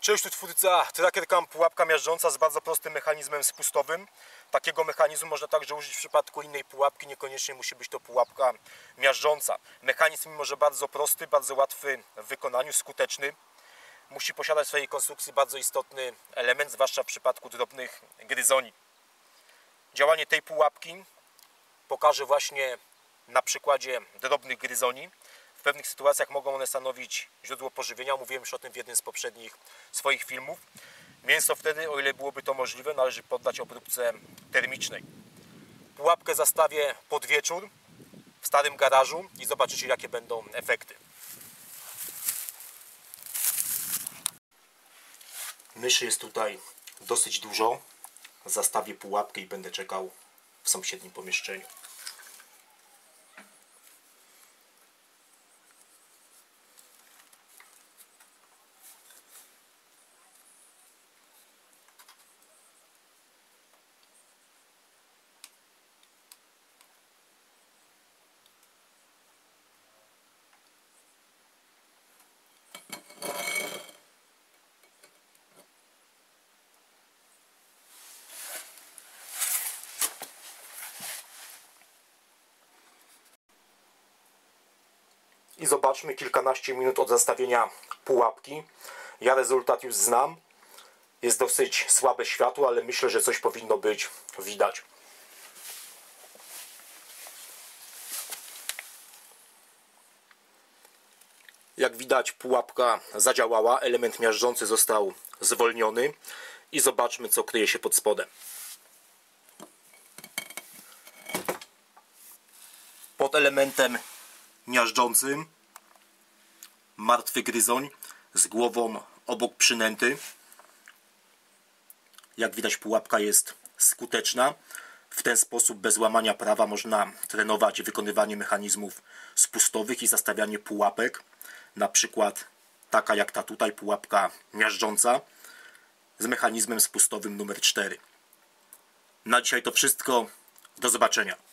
Cześć, tu twórca Tracker Cam pułapka miażdżąca z bardzo prostym mechanizmem spustowym. Takiego mechanizmu można także użyć w przypadku innej pułapki, niekoniecznie musi być to pułapka miażdżąca. Mechanizm mimo, że bardzo prosty, bardzo łatwy w wykonaniu, skuteczny. Musi posiadać w swojej konstrukcji bardzo istotny element, zwłaszcza w przypadku drobnych gryzoni. Działanie tej pułapki pokażę właśnie na przykładzie drobnych gryzoni. W pewnych sytuacjach mogą one stanowić źródło pożywienia. Mówiłem już o tym w jednym z poprzednich swoich filmów. Mięso wtedy, o ile byłoby to możliwe, należy poddać obróbce termicznej. Pułapkę zastawię pod wieczór w starym garażu i zobaczycie jakie będą efekty. Myszy jest tutaj dosyć dużo. Zastawię pułapkę i będę czekał w sąsiednim pomieszczeniu. I zobaczmy kilkanaście minut od zastawienia pułapki. Ja rezultat już znam. Jest dosyć słabe światło, ale myślę, że coś powinno być widać. Jak widać pułapka zadziałała, element miażdżący został zwolniony i zobaczmy co kryje się pod spodem. Pod elementem miażdżącym martwy gryzoń z głową obok przynęty. Jak widać pułapka jest skuteczna. W ten sposób bez łamania prawa można trenować wykonywanie mechanizmów spustowych i zastawianie pułapek. Na przykład taka jak ta tutaj pułapka miażdżąca z mechanizmem spustowym numer 4. Na dzisiaj to wszystko. Do zobaczenia.